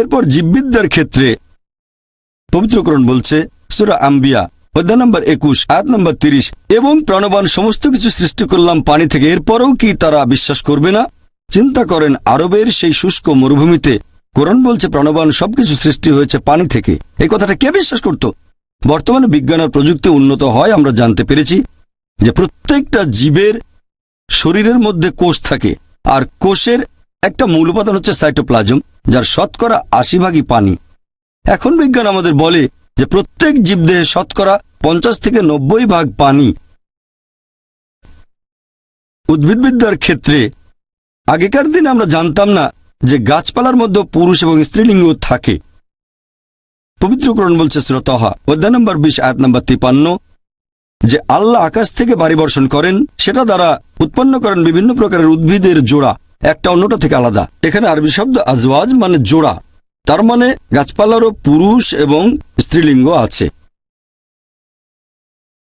এরপর জীববিদ্যার ক্ষেত্রে পবিত্রকরণ বলছে, সুরা আম্বিয়া, অধ্যায় নম্বর একুশ, আয়াত নম্বর তিরিশ, এবং প্রাণবান সমস্ত কিছু সৃষ্টি করলাম পানি থেকে, এরপরও কি তারা বিশ্বাস করবে না? চিন্তা করেন, আরবের সেই শুষ্ক মরুভূমিতে কোরআন বলছে প্রাণবান সবকিছু সৃষ্টি হয়েছে পানি থেকে। এই কথাটা কে বিশ্বাস করত? বর্তমানে বিজ্ঞান আর প্রযুক্তি উন্নত হয়, আমরা জানতে পেরেছি যে প্রত্যেকটা জীবের শরীরের মধ্যে কোষ থাকে, আর কোষের একটা মূল উপাদান হচ্ছে সাইটোপ্লাজম। যার শতকরা আশি ভাগই পানি। এখন বিজ্ঞান আমাদের বলে যে প্রত্যেক জীবদেহে শতকরা পঞ্চাশ থেকে নব্বই ভাগ পানি। উদ্ভিদবিদ্যার ক্ষেত্রে আগেকার দিনে আমরা জানতাম না যে গাছপালার মধ্যে পুরুষ এবং স্ত্রীলিঙ্গ থাকে। পবিত্রকরণ বলছে শ্রোতহা অধ্যায় নম্বর বিশ, আয়াত নম্বর তিপান্ন, যে আল্লাহ আকাশ থেকে বাড়ি বর্ষণ করেন, সেটা দ্বারা উৎপন্ন করেন বিভিন্ন প্রকারের উদ্ভিদের জোড়া। একটা অন্যটা থেকে আলাদা। এখানে আরবি শব্দ আজওয়াজ মানে জোড়া। তার মানে গাছপালারও পুরুষ এবং স্ত্রীলিঙ্গ আছে।